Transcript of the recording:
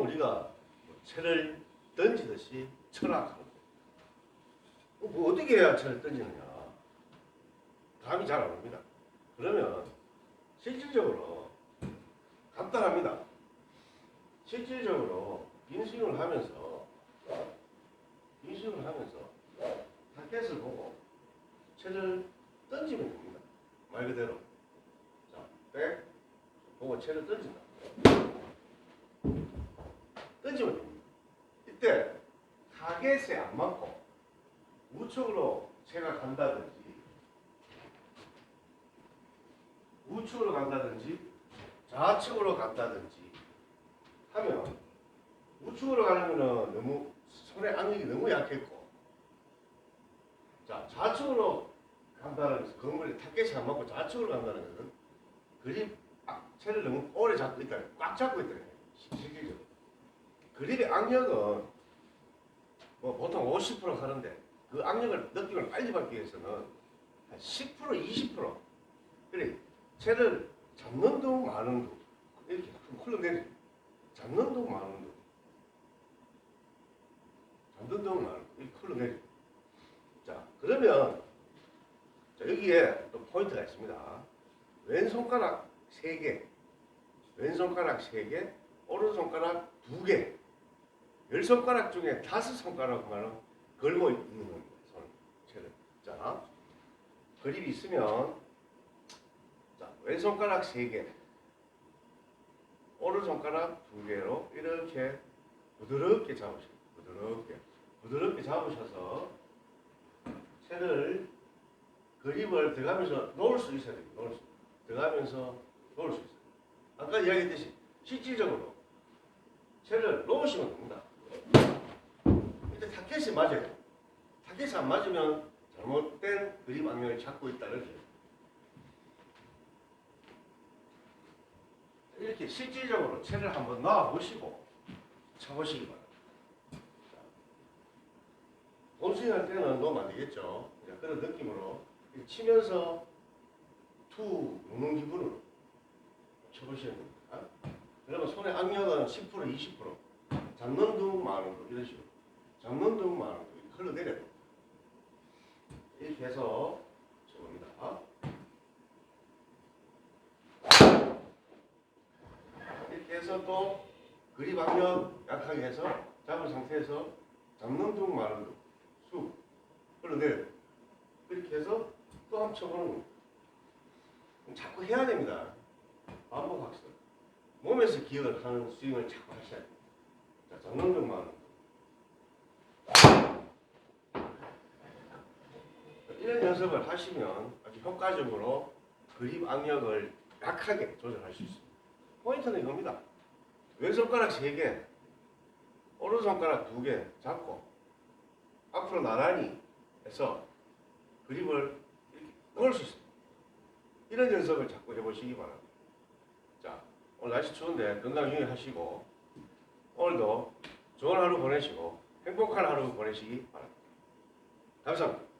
우리가 뭐 채를 던지듯이 거예요. 어, 뭐 어떻게 해야 채를 던지느냐? 감이 잘 안 옵니다. 그러면 실질적으로 간단합니다. 실질적으로 빈스윙을 하면서 빈스윙을 하면서 타켓을 보고 채를 던지면 됩니다. 말 그대로. 자, 백 보고 채를 던진다. 던지면 됩니다. 이때 타겟에 안 맞고 우측으로 채가 간다든지 우측으로 간다든지 좌측으로 간다든지 하면 우측으로 가려면 너무 손의 악력이 너무 약했고 자 좌측으로 간다는 건물에 타겟이 안 맞고 좌측으로 간다는 것은 그립 악- 채를 너무 오래 잡고 있다 꽉 잡고 거예요 실질적으로 그립의 악력은 뭐 보통 50% 하는데 그 악력을 느낌을 빨리 받기 위해서는 한 10% 20% 그래 채를 잡는 둥 마는 둥 이렇게 좀 흘러내려 잡는 둥 마는 둥. 잡는 둥 마는 둥 이렇게 흘러내려 자 그러면 자, 여기에 또 포인트가 있습니다. 왼손가락 3개 왼손가락 3개 오른손가락 2개 열 손가락 중에 다섯 손가락만은 걸고 있는 겁니다. 손, 채를. 자, 그립이 있으면 자 왼손가락 세 개, 오른손가락 두 개로 이렇게 부드럽게 잡으시고 부드럽게 부드럽게 잡으셔서 채를 그립을 들어가면서 놓을 수 있어야 돼요. 놓을 수 들어가면서 놓을 수 있어요. 아까 이야기했듯이 실질적으로 채를 놓으시면 됩니다. 이때 타켓이 맞아야 돼. 타켓이 안 맞으면 잘못된 그림 악력을 찾고 있다는 거예요. 이렇게 실질적으로 채를 한번 놔 보시고 쳐보시기 바랍니다. 본스윙할 때는 놓으면 안 되겠죠. 그냥 그런 느낌으로 치면서 투 노는 기분으로 쳐 보시면 됩니다. 그러면 손의 악력은 10% 20% 잡는 둥 마는 둥 이런 식으로 잡는 둥둥 이렇게 흘러내려요. 이렇게 해서 쳐봅니다. 이렇게 해서 또 그립 악력 약하게 해서 잡은 상태에서 잡는 둥 마는 둥쑥 흘러내려요. 이렇게 해서 또 한번 쳐보는 겁니다. 자꾸 해야 됩니다. 반복 학습. 몸에서 기억을 하는 스윙을 자꾸 하셔야 돼요. 자, 것만. 이런 연습을 하시면 아주 효과적으로 그립 악력을 약하게 조절할 수 있습니다. 포인트는 이겁니다. 왼손가락 3개, 오른손가락 2개 잡고 앞으로 나란히 해서 그립을 이렇게 넣을 수 있습니다. 이런 연습을 자꾸 해보시기 바랍니다. 자, 오늘 날씨 추운데 건강 유의하시고 오늘도 좋은 하루 보내시고 행복한 하루 보내시기 바랍니다. 감사합니다.